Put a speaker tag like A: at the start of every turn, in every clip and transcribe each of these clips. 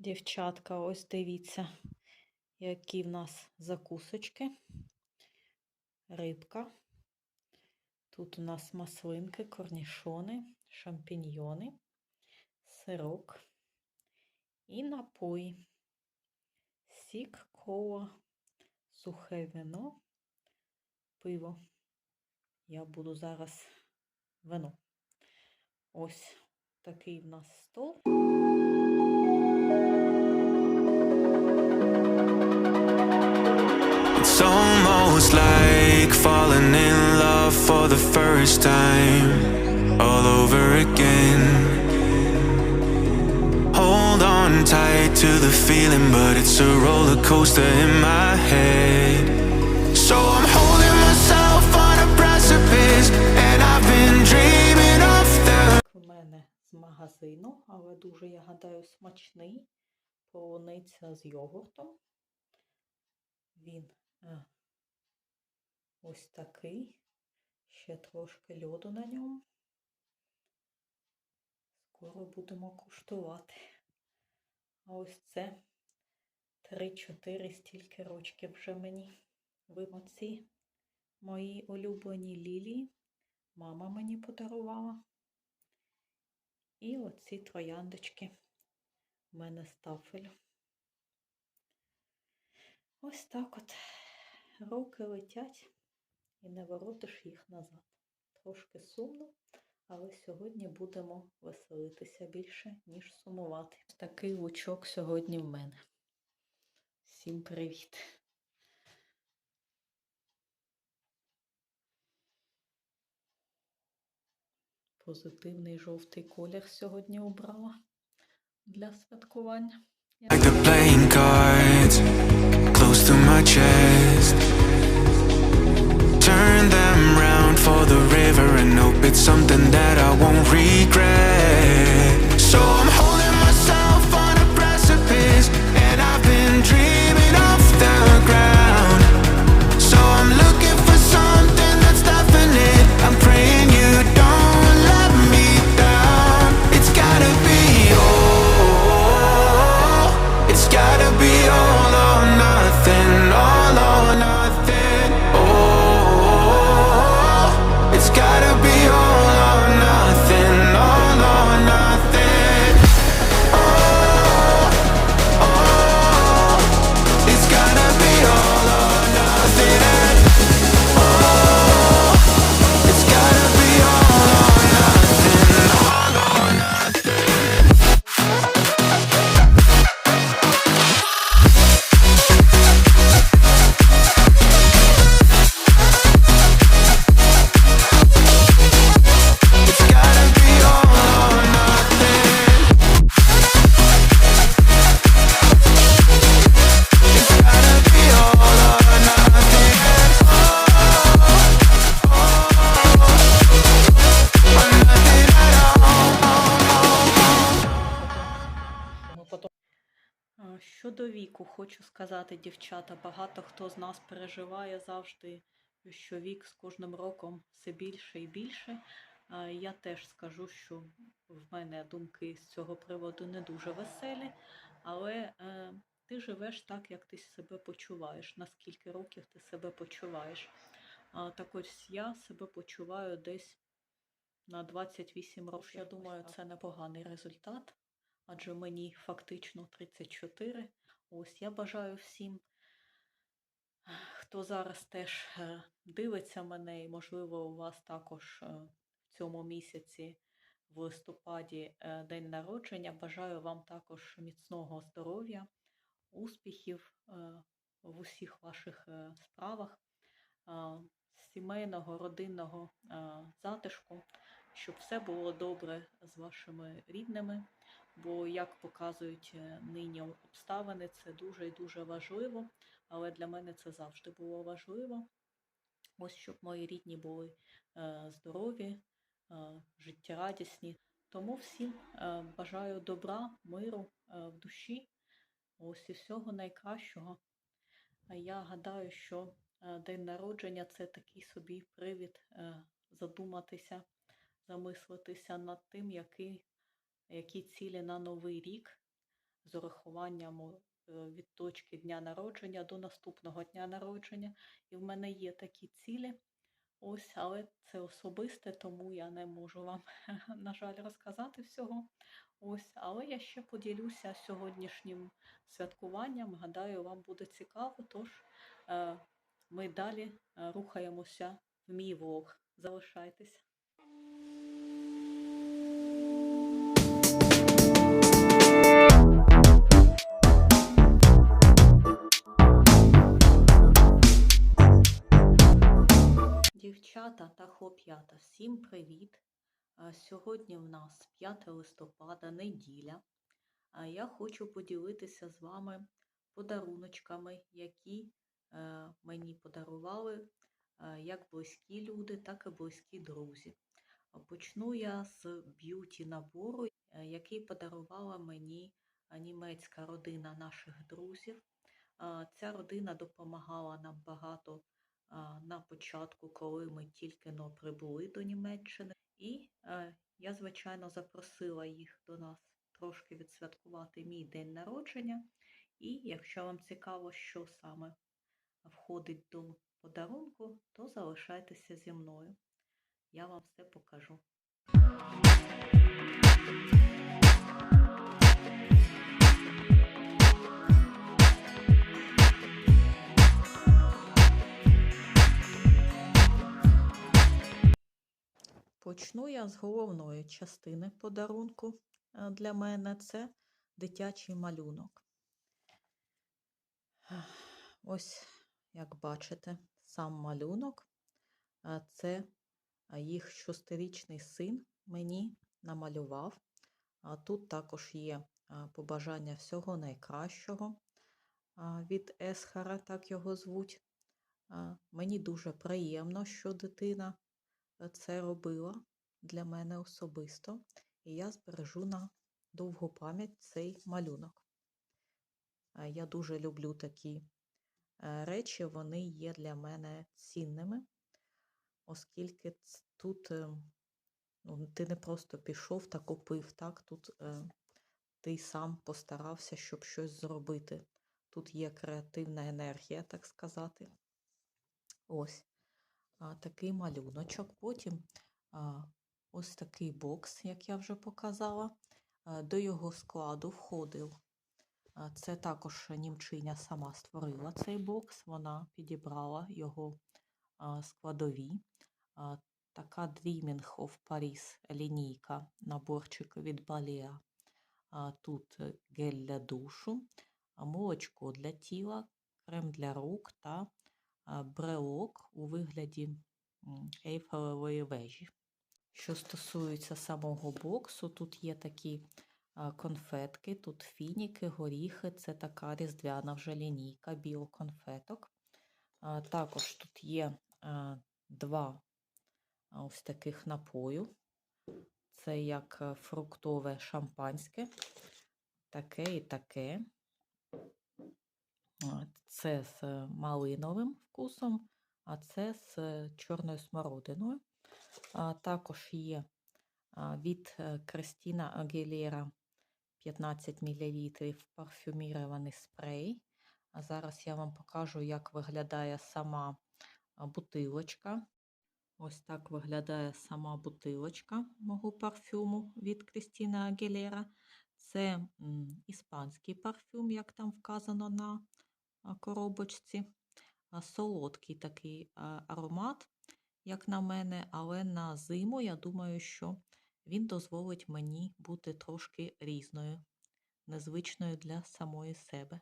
A: Дівчатка, ось дивіться, які в нас закусочки. Рибка. Тут у нас маслинки, корнішони, шампіньйони, сирок і напої. Сік, кола, сухе вино, пиво. Я буду зараз вино. Ось такий в нас стол.
B: It's almost like falling in love for the first time, all over again. Hold on tight to the feeling, but it's a roller coaster in my head. So I'm holding myself on a precipice, and I've been dreaming of the
A: Дуже, я гадаю, смачний. Полуниця з йогуртом. Він е, ось такий. Ще трошки льоду на ньому. Скоро будемо куштувати. А ось це 3-4 стільки рочків вже мені. Ви оці мої улюблені лілії. Мама мені подарувала. І оці трояндочки в мене з тафелю. Ось так от роки летять і не воротиш їх назад. Трошки сумно, але сьогодні будемо веселитися більше, ніж сумувати. Такий лучок сьогодні в мене. Всім привіт! Позитивний жовтий колір сьогодні обрала для святкування.
B: Turn them round for the river and hope it's something that I won't regret. So I'm
A: хочу сказати, дівчата, багато хто з нас переживає завжди, що вік з кожним роком все більше і більше. Я теж скажу, що в мене думки з цього приводу не дуже веселі, але е, ти живеш так, як ти себе почуваєш, наскільки років ти себе почуваєш. Так ось я себе почуваю десь на 28 років. Я думаю, це непоганий результат адже мені фактично 34. Ось я бажаю всім, хто зараз теж е, дивиться мене, і, можливо, у вас також е, в цьому місяці, в листопаді, е, день народження. Бажаю вам також міцного здоров'я, успіхів в усіх ваших справах, сімейного, родинного затишку, щоб все було добре з вашими рідними бо, як показують е, нині обставини, це дуже і дуже важливо, але для мене це завжди було важливо. Ось щоб мої рідні були е, здорові, е, життєрадісні. Тому всім бажаю добра, миру в душі, ось і всього найкращого. Я гадаю, що день народження це такий собі привід задуматися, замислитися над тим, який які цілі на новий рік, з урахуванням е, від точки дня народження до наступного дня народження. І в мене є такі цілі. Ось, але це особисте, тому я не можу вам, на жаль, розказати всього. Ось, але я ще поділюся сьогоднішнім святкуванням. Гадаю, вам буде цікаво. Тож е, ми далі е, рухаємося в мій влог. Залишайтесь. Дівчата та хлоп'ята, всім привіт! Сьогодні в нас 5 листопада, неділя. Я хочу поділитися з вами подаруночками, які е, мені подарували е, як близькі люди, так і близькі друзі. Почну я з б'юті набору, е, який подарувала мені е, німецька родина наших друзів. Ця родина допомагала нам багато на початку, коли ми тільки но прибули до Німеччини. І е, я, звичайно, запросила їх до нас трошки відсвяткувати мій день народження. І якщо вам цікаво, що саме входить до подарунку, то залишайтеся зі мною. Я вам все покажу. Почну я з головної частини подарунку е, для мене це дитячий малюнок. Ось, як бачите, сам малюнок. Це їх шостирічний син мені намалював. Тут також є побажання всього найкращого від Есхара, так його звуть. Мені дуже приємно, що дитина це робила для мене особисто, і я збережу на довгу пам'ять цей малюнок. Е, Я дуже люблю такі е, речі, вони є для мене цінними, оскільки тут е, ну, ти не просто пішов та купив, так? Тут ти сам постарався, щоб щось зробити. Тут є креативна енергія, так сказати. Ось такий малюночок. Потім ось такий бокс, як я вже показала. До його складу входив. Це також німчиня сама створила цей бокс. Вона підібрала його складові. Така Dreaming of Paris лінійка, наборчик від Балія. Тут гель для душу, молочко для тіла, крем для рук та брелок у вигляді ейфелевої вежі. Що стосується самого боксу, тут є такі конфетки, тут фініки, горіхи, це така різдвяна вже лінійка біоконфеток. Також тут є два ось таких напою. Це як е, фруктове шампанське, таке і таке. Це з е, малиновим вкусом, а це з е, чорною смородиною. А, Також є від е, Кристіна Агілєра 15 мл парфюмірований спрей. А зараз я вам покажу, як виглядає сама бутилочка. Ось так виглядає сама бутилочка мого парфюму від Крістіна Агілєра. Це іспанський парфюм, як там вказано на коробочці. Солодкий такий аромат, як на мене, але на зиму я думаю, що він дозволить мені бути трошки різною, незвичною для самої себе.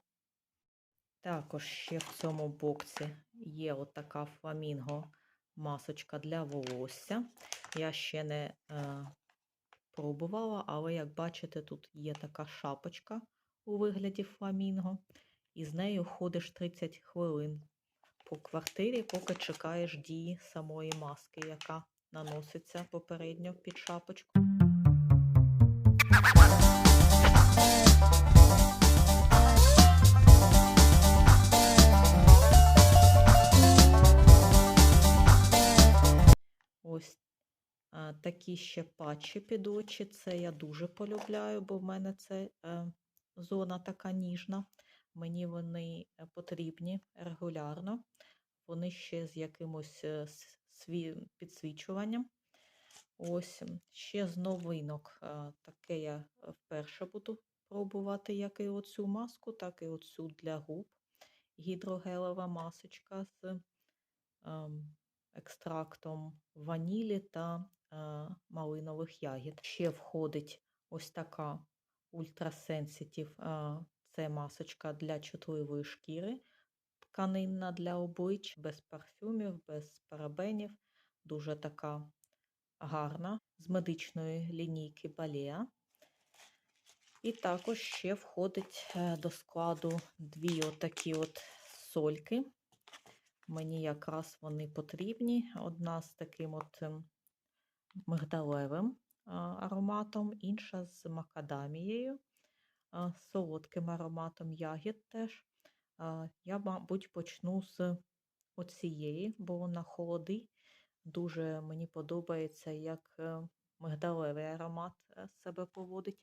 A: Також ще в цьому боксі є отака фламінго масочка для волосся. Я ще не е, пробувала, але як бачите, тут є така шапочка у вигляді фламінго, і з нею ходиш 30 хвилин по квартирі, поки чекаєш дії самої маски, яка наноситься попередньо під шапочку. Ось такі ще патчі під очі. Це я дуже полюбляю, бо в мене це е, зона така ніжна. Мені вони е, потрібні регулярно. Вони ще з якимось е, сві- підсвічуванням. Ось ще з новинок. е, Таке я вперше буду пробувати як і оцю маску, так і оцю для губ. Гідрогелева масочка з ем, екстрактом ванілі та малинових ягід. Ще входить ось така ультрасенситив. Е, це масочка для чутливої шкіри, тканинна для облич, без парфюмів, без парабенів. Дуже така гарна з медичної лінійки Балеа. І також ще входить е, до складу дві отакі от сольки. Мені якраз вони потрібні. Одна з таким от ем, мигдалевим ароматом, інша з макадамією, солодким ароматом ягід теж. Я, мабуть, почну з оцієї, бо вона холодий. Дуже мені подобається, як е, мигдалевий аромат е, себе поводить.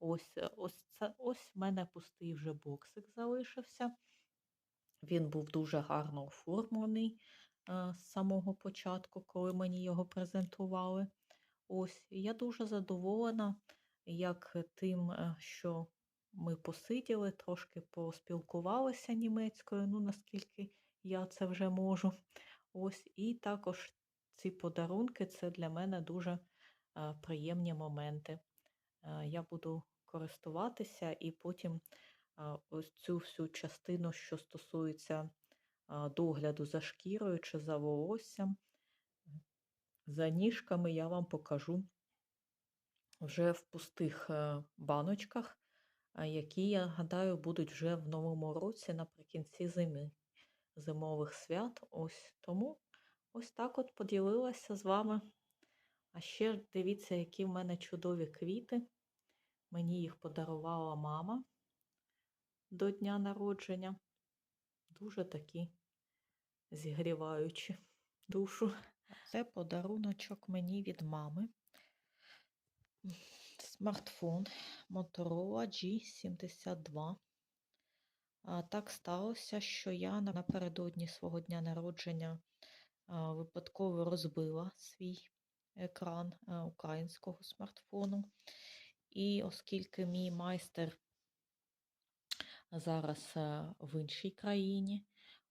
A: Ось, е, ось, це, ось в мене пустий вже боксик залишився. Він був дуже гарно оформлений з самого початку, коли мені його презентували. Ось, я дуже задоволена, як тим, е, що ми посиділи, трошки поспілкувалися німецькою, ну наскільки я це вже можу. Ось, і також ці подарунки це для мене дуже е, приємні моменти. Е, Я буду користуватися і потім ось цю всю частину, що стосується догляду за шкірою чи за волоссям, за ніжками я вам покажу вже в пустих е, баночках, які, я гадаю, будуть вже в новому році наприкінці зими, зимових свят. Ось тому ось так от поділилася з вами. А ще дивіться, які в мене чудові квіти. Мені їх подарувала мама до дня народження. Дуже такі зігріваючі душу. Це подаруночок мені від мами. Смартфон Motorola G72. Так сталося, що я напередодні свого дня народження випадково розбила свій екран українського смартфону. І оскільки мій майстер зараз е, в іншій країні,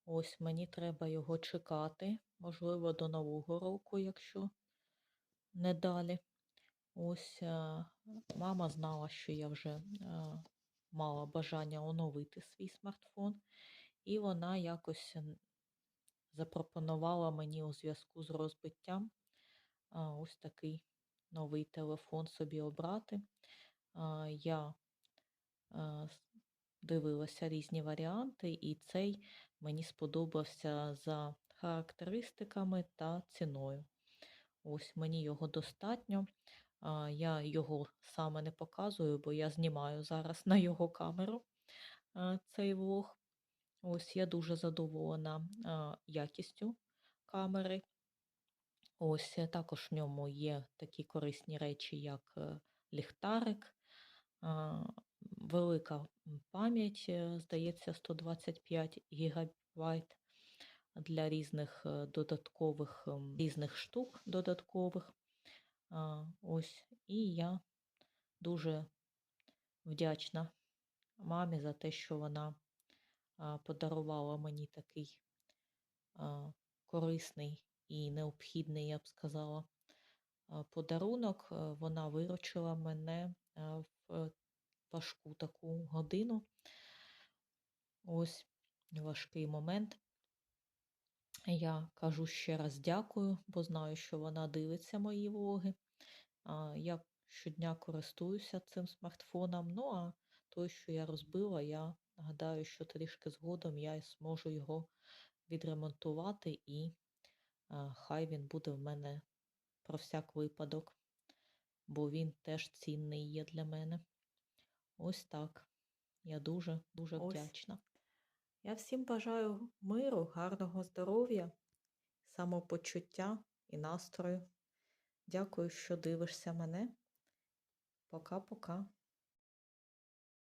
A: ось мені треба його чекати, можливо, до Нового року, якщо не далі. Ось е, мама знала, що я вже е, мала бажання оновити свій смартфон, і вона якось запропонувала мені у зв'язку з розбиттям ось такий новий телефон собі обрати. Я дивилася різні варіанти, і цей мені сподобався за характеристиками та ціною. Ось мені його достатньо. Я його саме не показую, бо я знімаю зараз на його камеру цей влог. Ось я дуже задоволена якістю камери. Ось е, також в ньому є такі корисні речі, як е, ліхтарик, велика пам'ять, е, здається, 125 гігабайт для різних додаткових ем, різних штук додаткових. Ось, і я дуже вдячна мамі за те, що вона подарувала мені такий корисний і необхідний, я б сказала, подарунок. Е, Вона виручила мене в важку таку годину. Ось важкий момент. Я кажу ще раз дякую, бо знаю, що вона дивиться мої влоги. Я щодня користуюся цим смартфоном. Ну а той, що я розбила, я гадаю, що трішки згодом я зможу його відремонтувати, і хай він буде в мене про всяк випадок, бо він теж цінний є для мене. Ось так. Я дуже дуже
C: Ось.
A: вдячна. Я всім бажаю миру, гарного здоров'я, самопочуття і настрою. Дякую, що дивишся мене. Пока-пока.